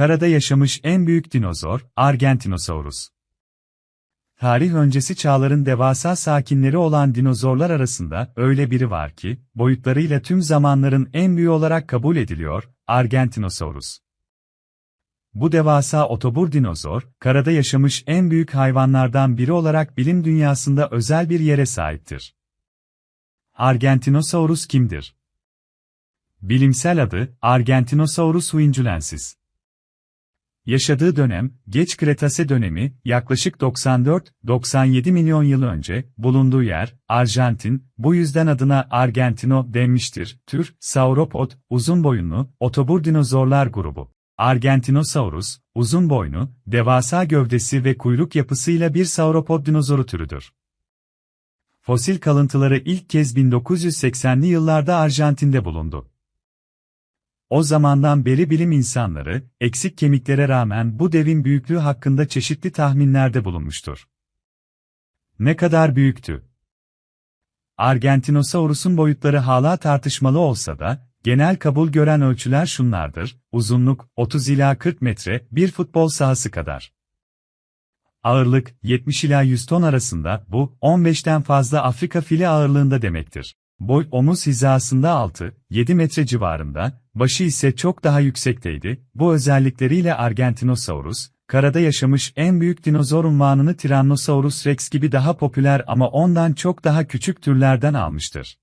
karada yaşamış en büyük dinozor, Argentinosaurus. Tarih öncesi çağların devasa sakinleri olan dinozorlar arasında öyle biri var ki, boyutlarıyla tüm zamanların en büyüğü olarak kabul ediliyor, Argentinosaurus. Bu devasa otobur dinozor, karada yaşamış en büyük hayvanlardan biri olarak bilim dünyasında özel bir yere sahiptir. Argentinosaurus kimdir? Bilimsel adı, Argentinosaurus huinculensis. Yaşadığı dönem, Geç Kretase dönemi, yaklaşık 94-97 milyon yıl önce, bulunduğu yer, Arjantin, bu yüzden adına Argentino denmiştir. Tür, Sauropod, uzun boyunlu, otobur dinozorlar grubu. Argentinosaurus, uzun boynu, devasa gövdesi ve kuyruk yapısıyla bir sauropod dinozoru türüdür. Fosil kalıntıları ilk kez 1980'li yıllarda Arjantin'de bulundu. O zamandan beri bilim insanları, eksik kemiklere rağmen bu devin büyüklüğü hakkında çeşitli tahminlerde bulunmuştur. Ne kadar büyüktü? Argentinosaurus'un boyutları hala tartışmalı olsa da, genel kabul gören ölçüler şunlardır, uzunluk, 30 ila 40 metre, bir futbol sahası kadar. Ağırlık, 70 ila 100 ton arasında, bu, 15'ten fazla Afrika fili ağırlığında demektir. Boy omuz hizasında 6-7 metre civarında, başı ise çok daha yüksekteydi. Bu özellikleriyle Argentinosaurus, karada yaşamış en büyük dinozor unvanını Tyrannosaurus rex gibi daha popüler ama ondan çok daha küçük türlerden almıştır.